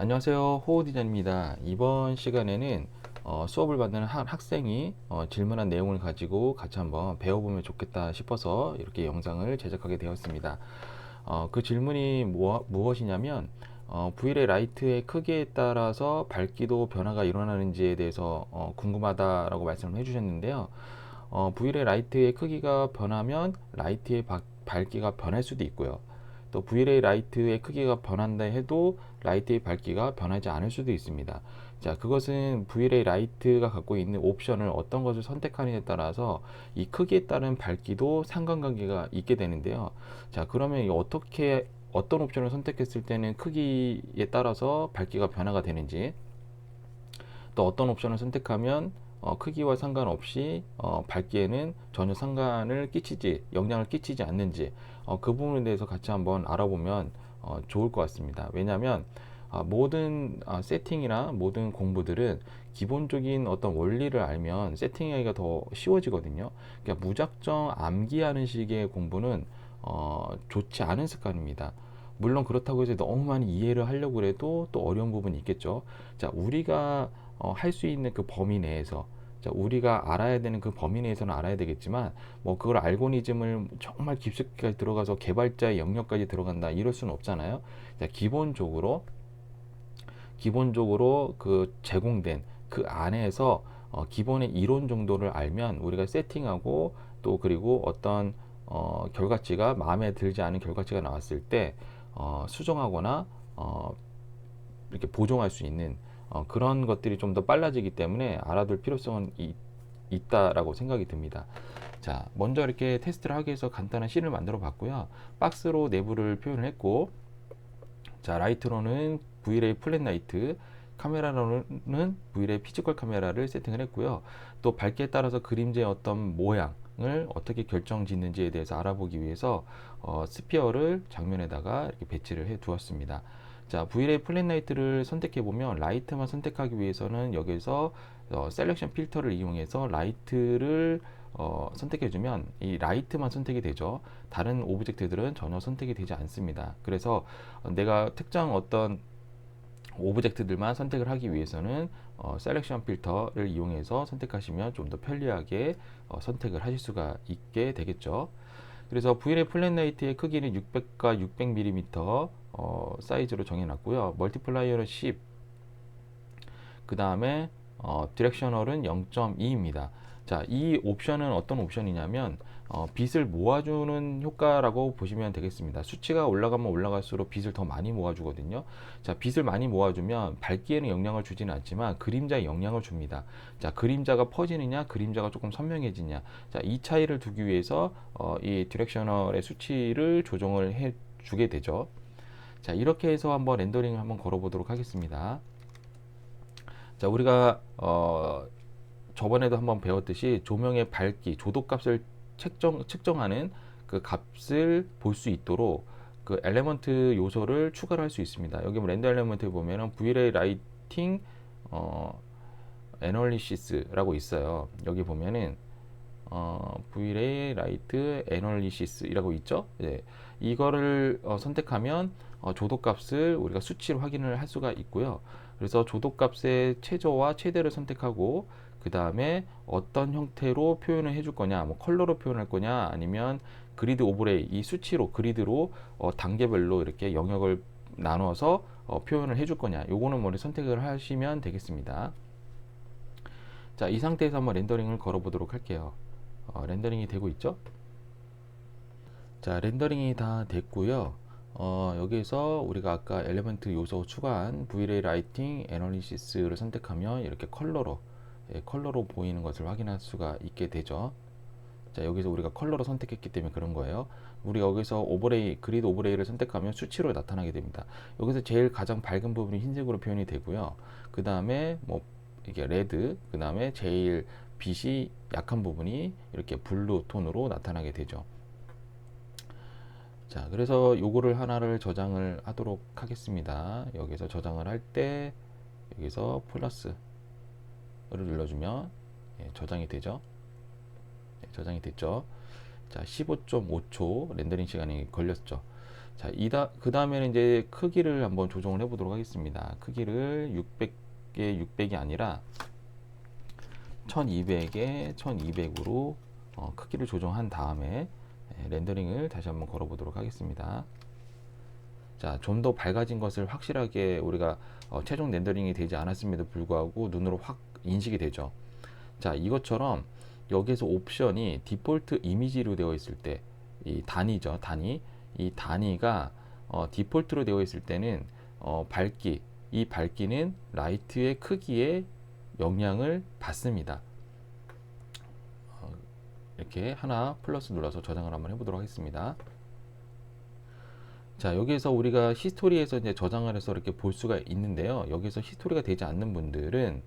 안녕하세요. 호우 디자입니다. 이번 시간에는 어, 수업을 받는 한 학생이 어, 질문한 내용을 가지고 같이 한번 배워보면 좋겠다 싶어서 이렇게 영상을 제작하게 되었습니다. 어, 그 질문이 뭐, 무엇이냐면 어, Vray 라이트의 크기에 따라서 밝기도 변화가 일어나는지에 대해서 어, 궁금하다라고 말씀을 해주셨는데요. 어, Vray 라이트의 크기가 변하면 라이트의 바- 밝기가 변할 수도 있고요. 또 Vray 라이트의 크기가 변한다 해도 라이트의 밝기가 변하지 않을 수도 있습니다. 자, 그것은 Vray 라이트가 갖고 있는 옵션을 어떤 것을 선택하느냐에 따라서 이 크기에 따른 밝기도 상관관계가 있게 되는데요. 자, 그러면 이 어떻게 어떤 옵션을 선택했을 때는 크기에 따라서 밝기가 변화가 되는지 또 어떤 옵션을 선택하면 어, 크기와 상관없이 어, 밝기에는 전혀 상관을 끼치지 영향을 끼치지 않는지 어, 그 부분에 대해서 같이 한번 알아보면 어, 좋을 것 같습니다. 왜냐하면 아, 모든 아, 세팅이나 모든 공부들은 기본적인 어떤 원리를 알면 세팅하기가 더 쉬워지거든요. 그러니까 무작정 암기하는 식의 공부는 어, 좋지 않은 습관입니다. 물론 그렇다고 해서 너무 많이 이해를 하려고 해도 또 어려운 부분이 있겠죠. 자, 우리가 어, 할 수 있는 그 범위 내에서 자, 우리가 알아야 되는 그 범위 내에서는 알아야 되겠지만 뭐 그걸 알고리즘을 정말 깊숙이 들어가서 개발자의 영역까지 들어간다 이럴 수는 없잖아요. 자, 기본적으로 기본적으로 그 제공된 그 안에서 어, 기본의 이론 정도를 알면 우리가 세팅하고 또 그리고 어떤 어, 결과치가 마음에 들지 않은 결과치가 나왔을 때 어, 수정하거나 어, 이렇게 보정할 수 있는 어, 그런 것들이 좀 더 빨라지기 때문에 알아둘 필요성은 이- 있다라고 생각이 듭니다. 자, 먼저 이렇게 테스트를 하기 위해서 간단한 씬을 만들어 봤고요. 박스로 내부를 표현을 했고, 자, 라이트로는 V-Ray 플랫 라이트, 카메라로는 V-Ray 피지컬 카메라를 세팅을 했고요. 또 밝기에 따라서 그림자의 어떤 모양을 어떻게 결정 짓는지에 대해서 알아보기 위해서 어, 스피어를 장면에다가 이렇게 배치를 해 두었습니다. 자, V-Ray 플랫 라이트를 선택해 보면 라이트만 선택하기 위해서는 여기서 어, 셀렉션 필터를 이용해서 라이트를 어, 선택해 주면 이 라이트만 선택이 되죠. 다른 오브젝트들은 전혀 선택이 되지 않습니다. 그래서 어, 내가 특정 어떤 오브젝트들만 선택을 하기 위해서는 어, 셀렉션 필터를 이용해서 선택하시면 좀 더 편리하게 어, 선택을 하실 수가 있게 되겠죠. 그래서 Vray 플랫 라이트의 크기는 600과 600mm 어, 사이즈로 정해놨고요. 멀티플라이어는 10. 그 다음에 어, 디렉셔널은 0.2입니다. 자, 이 옵션은 어떤 옵션이냐면 어, 빛을 모아주는 효과라고 보시면 되겠습니다. 수치가 올라가면 올라갈수록 빛을 더 많이 모아주거든요. 자, 빛을 많이 모아주면 밝기에는 영향을 주지는 않지만 그림자에 영향을 줍니다. 자, 그림자가 퍼지느냐, 그림자가 조금 선명해지냐. 자, 이 차이를 두기 위해서 어, 이 디렉셔널의 수치를 조정을 해 주게 되죠. 자, 이렇게 해서 한번 렌더링을 한번 걸어보도록 하겠습니다. 자, 우리가 어, 저번에도 한번 배웠듯이 조명의 밝기, 조도값을 측정, 측정하는 그 값을 볼 수 있도록 그 엘레먼트 요소를 추가를 할 수 있습니다. 여기 뭐 렌더 엘레먼트에 보면은 V-Ray 라이팅 어, 애널리시스라고 있어요. 여기 보면은 어, V-Ray 라이트 애널리시스이라고 있죠. 예. 이거를 어, 선택하면 어, 조도값을 우리가 수치로 확인을 할 수가 있고요. 그래서 조도값의 최저와 최대를 선택하고 그 다음에 어떤 형태로 표현을 해줄 거냐, 뭐 컬러로 표현할 거냐, 아니면 그리드 오브레이 이 수치로 그리드로 어, 단계별로 이렇게 영역을 나눠서 어, 표현을 해줄 거냐, 요거는 뭐 선택을 하시면 되겠습니다. 자, 이 상태에서 한번 렌더링을 걸어보도록 할게요. 어, 렌더링이 되고 있죠? 자, 렌더링이 다 됐고요. 어, 여기에서 우리가 아까 엘리먼트 요소 추가한 V-Ray 라이팅 애널리시스를 선택하면 이렇게 컬러로 예, 컬러로 보이는 것을 확인할 수가 있게 되죠. 자, 여기서 우리가 컬러로 선택했기 때문에 그런 거예요. 우리 여기서 오버레이, 그리드 오버레이를 선택하면 수치로 나타나게 됩니다. 여기서 제일 가장 밝은 부분이 흰색으로 표현이 되고요. 그 다음에 뭐 이게 레드, 그 다음에 제일 빛이 약한 부분이 이렇게 블루 톤으로 나타나게 되죠. 자, 그래서 요거를 하나를 저장을 하도록 하겠습니다. 여기서 저장을 할 때 여기서 플러스 를 눌러주면 예, 저장이 되죠. 예, 저장이 됐죠. 자, 15.5초 렌더링 시간이 걸렸죠. 자, 이다 그 다음에는 이제 크기를 한번 조정을 해보도록 하겠습니다. 크기를 600에 600이 아니라 1200에 1200으로 어, 크기를 조정한 다음에 예, 렌더링을 다시 한번 걸어보도록 하겠습니다. 자, 좀 더 밝아진 것을 확실하게 우리가 어, 최종 렌더링이 되지 않았음에도 불구하고 눈으로 확 인식이 되죠. 자, 이것처럼 여기에서 옵션이 디폴트 이미지로 되어 있을 때, 이 단위죠, 단위. 이 단위가 어, 디폴트로 되어 있을 때는 어, 밝기, 이 밝기는 라이트의 크기에 영향을 받습니다. 어, 이렇게 하나 플러스 눌러서 저장을 한번 해보도록 하겠습니다. 자 여기에서 우리가 히스토리에서 이제 저장을 해서 이렇게 볼 수가 있는데요. 여기서 히스토리가 되지 않는 분들은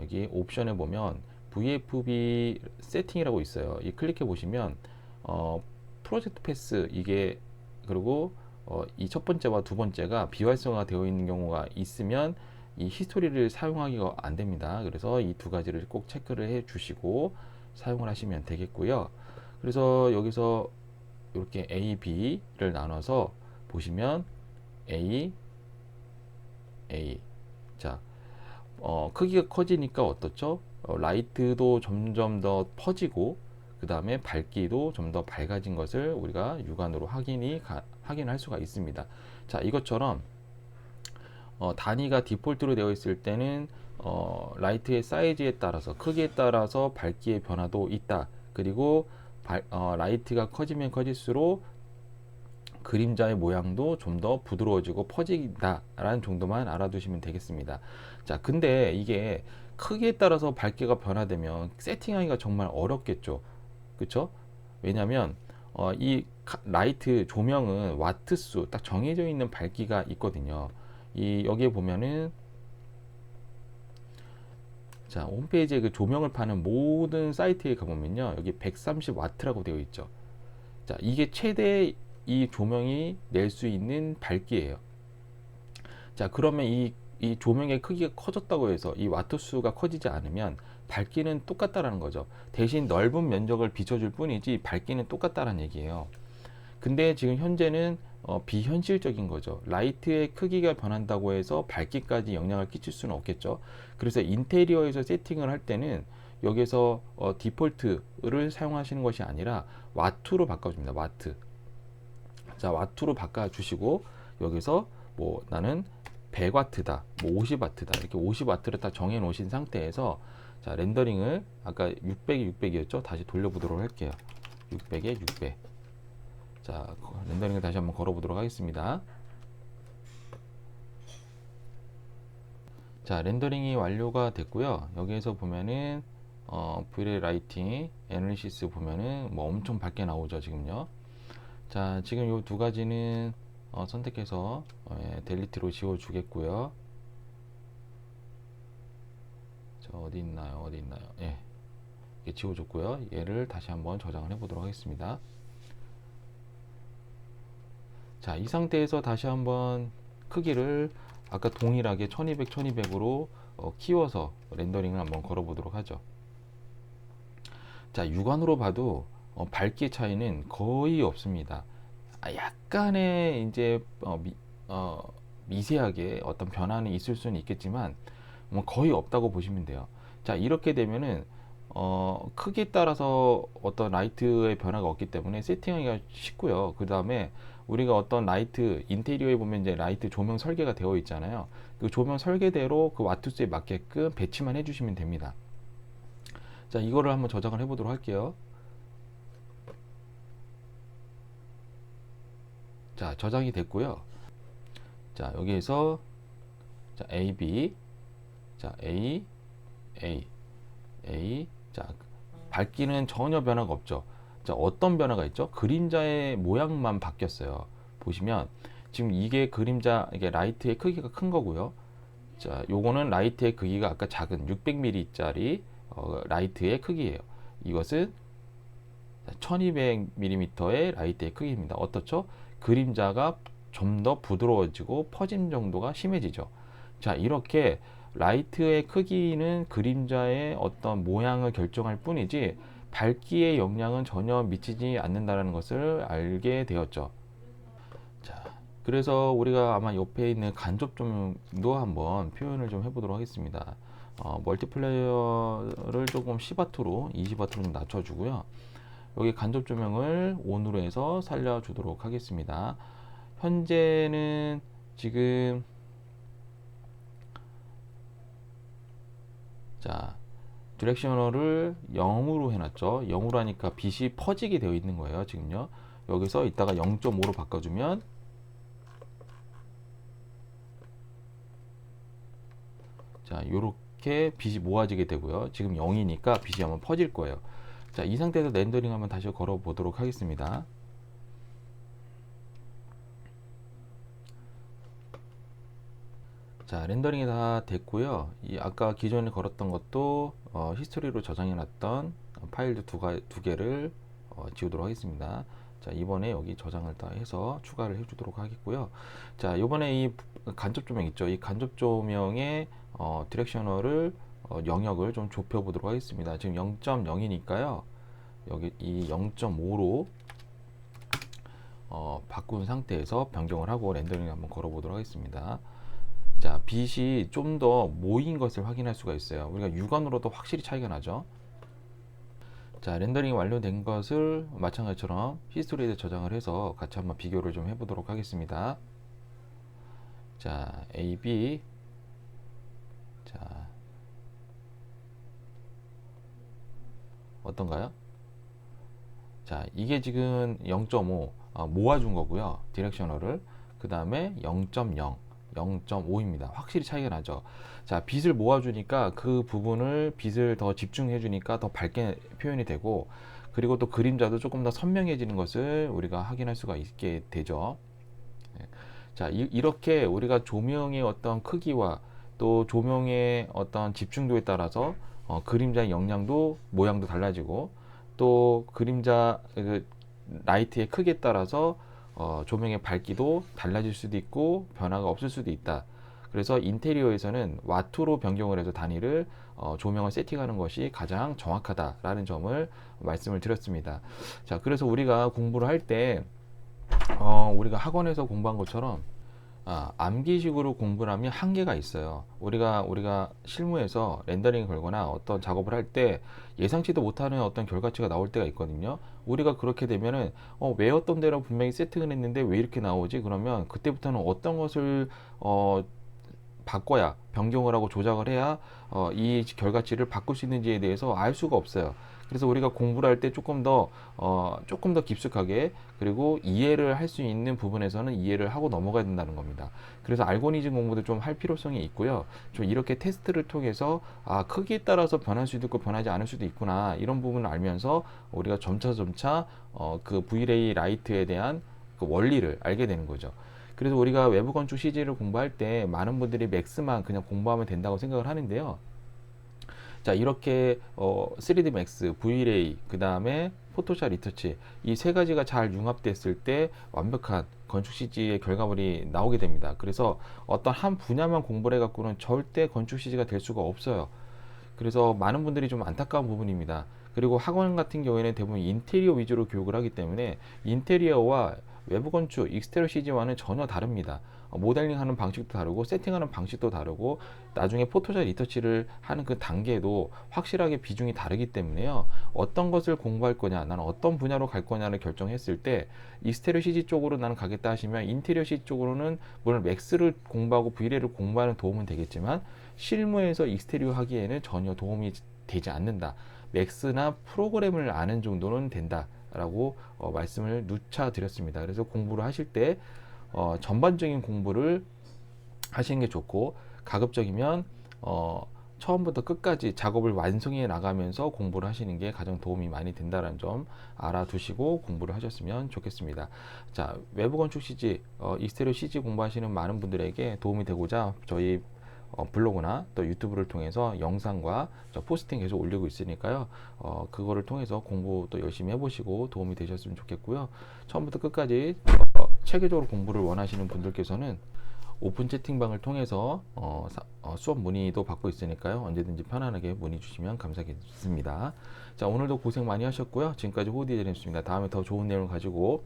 여기 옵션에 보면 VFB 세팅이라고 있어요. 이 클릭해 보시면 어, 프로젝트 패스 이게 그리고 어, 이 첫 번째와 두 번째가 비활성화 되어 있는 경우가 있으면 이 히스토리를 사용하기가 안 됩니다. 그래서 이 두 가지를 꼭 체크를 해 주시고 사용을 하시면 되겠고요. 그래서 여기서 이렇게 A, B를 나눠서 보시면 A, A. 자, 어, 크기가 커지니까 어떻죠? 어, 라이트도 점점 더 퍼지고 그 다음에 밝기도 좀 더 밝아진 것을 우리가 육안으로 확인이 가, 확인할 수가 있습니다. 자, 이것처럼 어, 단위가 디폴트로 되어 있을 때는 어, 라이트의 사이즈에 따라서 크기에 따라서 밝기의 변화도 있다. 그리고 발, 어, 라이트가 커지면 커질수록 그림자의 모양도 좀 더 부드러워지고 퍼진다라는 정도만 알아두시면 되겠습니다. 자, 근데 이게 크기에 따라서 밝기가 변화되면 세팅하기가 정말 어렵겠죠. 그쵸? 왜냐면 어, 이 라이트 조명은 와트 수 딱 정해져 있는 밝기가 있거든요. 이 여기에 보면은 자 홈페이지에 그 조명을 파는 모든 사이트에 가보면요 여기 130와트라고 되어 있죠. 자 이게 최대 이 조명이 낼 수 있는 밝기예요. 자 그러면 이, 이 조명의 크기가 커졌다고 해서 이 와트 수가 커지지 않으면 밝기는 똑같다라는 거죠. 대신 넓은 면적을 비춰줄 뿐이지 밝기는 똑같다라는 얘기예요. 근데 지금 현재는 어, 비현실적인 거죠. 라이트의 크기가 변한다고 해서 밝기까지 영향을 끼칠 수는 없겠죠. 그래서 인테리어에서 세팅을 할 때는 여기서 어, 디폴트를 사용하시는 것이 아니라 와트로 바꿔줍니다. 와트. 자, 와트로 바꿔주시고 여기서 뭐 나는 100와트다, 뭐 50와트다 이렇게 50와트를 다 정해 놓으신 상태에서 자 렌더링을 아까 600이 600이었죠? 다시 돌려보도록 할게요. 600에 600. 자 렌더링을 다시 한번 걸어보도록 하겠습니다. 자 렌더링이 완료가 됐고요. 여기에서 보면은 어, 브레 라이팅, 애널리시스 보면은 뭐 엄청 밝게 나오죠 지금요. 자 지금 이두 가지는 어, 선택해서 어, 예, 델리트로 지워주겠고요. 자 어디 있나요? 어디 있나요? 예, 이게 지워줬고요. 얘를 다시 한번 저장을 해 보도록 하겠습니다. 자, 이 상태에서 다시 한번 크기를 아까 동일하게 1200, 1200으로 어, 키워서 렌더링을 한번 걸어 보도록 하죠. 자, 육안으로 봐도 어, 밝기 차이는 거의 없습니다. 아, 약간의 이제 어, 미, 어, 미세하게 어떤 변화는 있을 수는 있겠지만 뭐 거의 없다고 보시면 돼요. 자, 이렇게 되면은 어, 크기에 따라서 어떤 라이트의 변화가 없기 때문에 세팅하기가 쉽고요. 그 다음에 우리가 어떤 라이트 인테리어에 보면 이제 라이트 조명 설계가 되어 있잖아요. 그 조명 설계대로 그 와트수에 맞게끔 배치만 해주시면 됩니다. 자, 이거를 한번 저장을 해보도록 할게요. 자, 저장이 됐고요. 자, 여기에서 자, A, B, 자, A, A, A, 자, 밝기는 전혀 변화가 없죠. 자, 어떤 변화가 있죠? 그림자의 모양만 바뀌었어요. 보시면 지금 이게 그림자 이게 라이트의 크기가 큰 거고요. 자, 요거는 라이트의 크기가 아까 작은 600mm짜리 어, 라이트의 크기예요. 이것은 1200mm의 라이트의 크기입니다. 어떻죠? 그림자가 좀 더 부드러워지고 퍼짐 정도가 심해지죠. 자, 이렇게 라이트의 크기는 그림자의 어떤 모양을 결정할 뿐이지 밝기의 영향은 전혀 미치지 않는다는 것을 알게 되었죠. 자, 그래서 우리가 아마 옆에 있는 간접 조명도 한번 표현을 좀 해보도록 하겠습니다. 어, 멀티플레이어를 조금 10와트로 20와트로 좀 낮춰주고요. 여기 간접 조명을 온으로 해서 살려주도록 하겠습니다. 현재는 지금 자 디렉셔널을 0으로 해놨죠. 0으로 하니까 빛이 퍼지게 되어 있는 거예요. 지금요. 여기서 이따가 0.5로 바꿔주면 자 요렇게 빛이 모아지게 되고요. 지금 0이니까 빛이 한번 퍼질 거예요. 자, 이 상태에서 렌더링 한번 다시 걸어 보도록 하겠습니다. 자, 렌더링이 다 됐고요. 이 아까 기존에 걸었던 것도 어, 히스토리로 저장해 놨던 파일도 두, 가, 두 개를 어, 지우도록 하겠습니다. 자, 이번에 여기 저장을 다 해서 추가를 해 주도록 하겠고요. 자, 이번에 이 간접 조명 있죠. 이 간접 조명의 어, 디렉셔널을 어, 영역을 좀 좁혀 보도록 하겠습니다. 지금 0.0이니까요. 여기 이 0.5로 어, 바꾼 상태에서 변경을 하고 렌더링 한번 걸어 보도록 하겠습니다. 자, 빛이 좀 더 모인 것을 확인할 수가 있어요. 우리가 육안으로도 확실히 차이가 나죠. 자, 렌더링이 완료된 것을 마찬가지처럼 히스토리에 저장을 해서 같이 한번 비교를 좀 해보도록 하겠습니다. 자, A, B. 자, 어떤가요? 자, 이게 지금 0.5 어, 모아준 거고요. 디렉셔널을. 그 다음에 0.0. 0.5입니다. 확실히 차이가 나죠. 자, 빛을 모아주니까 그 부분을 빛을 더 집중해주니까 더 밝게 표현이 되고, 그리고 또 그림자도 조금 더 선명해지는 것을 우리가 확인할 수가 있게 되죠. 네. 자, 이, 렇게 우리가 조명의 어떤 크기와 또 조명의 어떤 집중도에 따라서 어, 그림자의 영향도 모양도 달라지고 또 그림자 그 라이트의 크기에 따라서 어, 조명의 밝기도 달라질 수도 있고 변화가 없을 수도 있다. 그래서 인테리어에서는 와트로 변경을 해서 단위를 어, 조명을 세팅하는 것이 가장 정확하다라는 점을 말씀을 드렸습니다. 자, 그래서 우리가 공부를 할 때 어, 우리가 학원에서 공부한 것처럼 아, 암기식으로 공부를 하면 한계가 있어요. 우리가 우리가 실무에서 렌더링 걸거나 어떤 작업을 할 때 예상치도 못하는 어떤 결과치가 나올 때가 있거든요. 우리가 그렇게 되면은 어, 외웠던 대로 분명히 세팅을 했는데 왜 이렇게 나오지? 그러면 그때부터는 어떤 것을 어, 바꿔야 변경을 하고 조작을 해야 어, 이 결과치를 바꿀 수 있는지에 대해서 알 수가 없어요. 그래서 우리가 공부를 할 때 조금 더 어, 조금 더 깊숙하게 그리고 이해를 할 수 있는 부분에서는 이해를 하고 넘어가야 된다는 겁니다. 그래서 알고리즘 공부도 좀 할 필요성이 있고요. 좀 이렇게 테스트를 통해서 아 크기에 따라서 변할 수도 있고 변하지 않을 수도 있구나 이런 부분을 알면서 우리가 점차 점차 어, 그 Vray 라이트에 대한 그 원리를 알게 되는 거죠. 그래서 우리가 외부 건축 CG를 공부할 때 많은 분들이 맥스만 그냥 공부하면 된다고 생각을 하는데요. 자 이렇게 어, 3D Max, V-Ray 그 다음에 포토샵 리터치 이 세 가지가 잘 융합됐을 때 완벽한 건축 CG의 결과물이 나오게 됩니다. 그래서 어떤 한 분야만 공부를 해갖고는 절대 건축 CG가 될 수가 없어요. 그래서 많은 분들이 좀 안타까운 부분입니다. 그리고 학원 같은 경우에는 대부분 인테리어 위주로 교육을 하기 때문에 인테리어와 외부 건축, 익스테리어 CG와는 전혀 다릅니다. 어, 모델링 하는 방식도 다르고 세팅하는 방식도 다르고 나중에 포토샵 리터치를 하는 그 단계도 확실하게 비중이 다르기 때문에요. 어떤 것을 공부할 거냐, 나는 어떤 분야로 갈 거냐를 결정했을 때 익스테리어 CG 쪽으로 나는 가겠다 하시면 인테리어 CG 쪽으로는 물론 맥스를 공부하고 V레를 공부하는 도움은 되겠지만 실무에서 익스테리어 하기에는 전혀 도움이 되지 않는다. 맥스나 프로그램을 아는 정도는 된다. 라고 어, 말씀을 누차 드렸습니다. 그래서 공부를 하실 때 어, 전반적인 공부를 하시는 게 좋고 가급적이면 어, 처음부터 끝까지 작업을 완성해 나가면서 공부를 하시는 게 가장 도움이 많이 된다는 점 알아두시고 공부를 하셨으면 좋겠습니다. 자, 외부 건축 CG, 어, 익스테리어 CG 공부하시는 많은 분들에게 도움이 되고자 저희 어, 블로그나 또 유튜브를 통해서 영상과 포스팅 계속 올리고 있으니까요. 어, 그거를 통해서 공부 또 열심히 해보시고 도움이 되셨으면 좋겠고요. 처음부터 끝까지 어, 체계적으로 공부를 원하시는 분들께서는 오픈 채팅방을 통해서 어, 사, 어, 수업 문의도 받고 있으니까요. 언제든지 편안하게 문의 주시면 감사하겠습니다. 자, 오늘도 고생 많이 하셨고요. 지금까지 호디제임스입니다. 다음에 더 좋은 내용을 가지고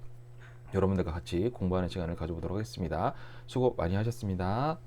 여러분들과 같이 공부하는 시간을 가져보도록 하겠습니다. 수고 많이 하셨습니다.